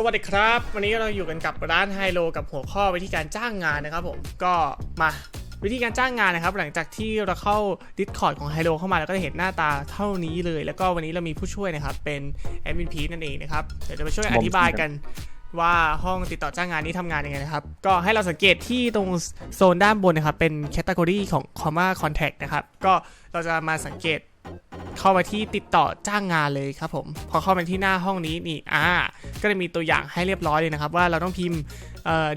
สวัสดีครับ วันนี้เราอยู่กันกับร้านไฮโลกับหัวข้อวิธีการจ้างงานนะครับผมก็มาวิธีการจ้างงานนะครับ หลังจากที่เราเข้า Discord ของไฮโลเข้ามาแล้วก็จะเห็นหน้าตาเท่านี้เลย แล้วก็วันนี้เรามีผู้ช่วยนะครับ เป็นแอดมินพีนั่นเองนะครับเดี๋ยวจะมาช่วยอธิบายกันว่าห้องติดต่อจ้างงานนี้ทำงานยังไงนะครับ ก็ให้เราสังเกตที่ตรงโซนด้านบนนะครับ เป็นแคตตากรีของ comma contact นะครับ ก็เราจะมาสังเกต เข้ามาที่ติดต่อจ้างงานเลยครับผม พอเข้ามาที่หน้าห้องนี้นี่อ่าก็จะมีตัวอย่างให้เรียบร้อยเลยนะครับ ว่าเราต้องพิมพ์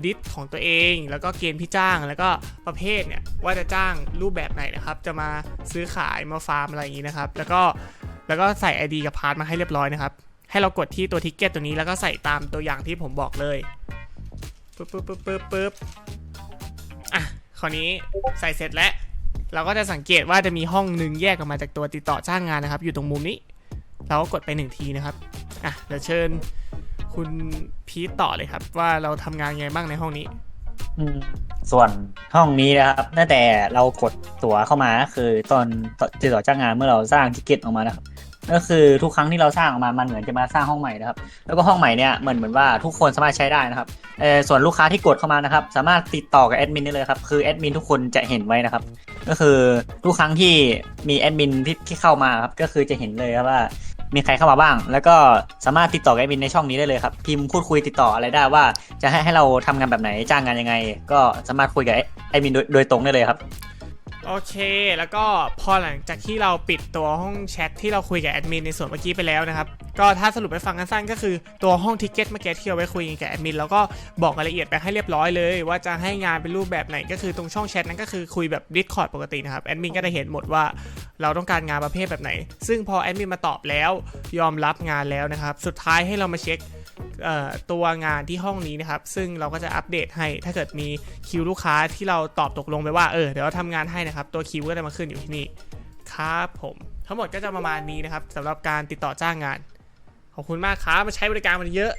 ดิสของตัวเอง แล้วก็เกณฑ์ที่จ้างแล้วก็ประเภทเนี่ยว่าจะจ้างรูปแบบไหนนะครับ จะมาซื้อขายมาฟาร์มอะไรอย่างนี้นะครับ แล้วก็แล้วก็ใส่ ID กับพาร์ทมาให้เรียบร้อยนะครับ ให้เรากดที่ตัวทิกเก็ตตัวนี้แล้วก็ใส่ตามตัวอย่างที่ผมบอกเลยปึ๊บปึ๊บปึ๊บปึ๊บปึ๊บอะคราวนี้ใส่เสร็จแล้ว เราก็จะสังเกตว่าจะมีห้องหนึ่งแยกออกมาจากตัวติดต่อจ้างงานนะครับ อยู่ตรงมุมนี้ เราก็กดไปหนึ่งทีนะครับอะเดี๋ยวเชิญคุณพีทต่อเลยครับ ว่าเราทำงานยังไงบ้างในห้องนี้ส่วนห้องนี้นะครับตั้งแต่เรากดตั๋วเข้ามาก็คือตอนติดต่อจ้างงานเมื่อเราสร้างทิเก็ตออกมานะครับก็คือทุกครั้งที่เราสร้างออกมามันเหมือนจะมาสร้างห้องใหม่นะครับ แล้วก็ห้องใหม่เนี่ยเหมือนเหมือนว่าทุกคนสามารถใช้ได้นะครับเออส่วนลูกค้าที่กดเข้ามานะครับ สามารถติดต่อกับแอดมินได้เลยครับคือแอดมินทุกคนจะเห็นไว้นะครับ ก็คือทุกครั้งที่มีแอดมินที่ที่เข้ามาครับก็คือจะเห็นเลยครับว่ามีใครเข้ามาบ้าง แล้วก็สามารถติดต่อแอดมินในช่องนี้ได้เลยครับ พิมพ์พูดคุยติดต่ออะไรได้ว่า จะให้ให้เราทำงานแบบไหนจ้างงานยังไง ก็สามารถคุยกับแอดมินโดยโดยตรงได้เลยครับ โอเค แล้วก็พอหลังจากที่เราปิดตัวห้องแชทที่เราคุยกับแอดมินในส่วนเมื่อกี้ไปแล้วนะครับ ก็ถ้าสรุปให้ฟังกันสั้นก็คือตัวห้องทิกเก็ตเมื่อกี้ที่เราไว้คุยกับแอดมินแล้วก็บอกรายละเอียดไปให้เรียบร้อยเลย ว่าจะให้งานเป็นรูปแบบไหนก็คือตรงช่องแชทนั้นก็คือคุยแบบ Discord ปกตินะครับแอดมินก็จะเห็นหมดว่าเราต้องการงานประเภทแบบไหน ซึ่งพอแอดมินมาตอบแล้วยอมรับงานแล้วนะครับ สุดท้ายให้เรามาเช็ค ตัวงานที่ห้องนี้นะครับ ซึ่งเราก็จะอัปเดตให้ ถ้าเกิดมีคิวลูกค้าที่เราตอบตกลงไปว่า เออ เดี๋ยวเราทำงานให้นะครับ ตัวคิวก็จะมาขึ้นอยู่ที่นี่ ครับผม ทั้งหมดก็จะประมาณนี้นะครับสำหรับการติดต่อจ้างงาน ขอบคุณมากครับมาใช้บริการมันเยอะ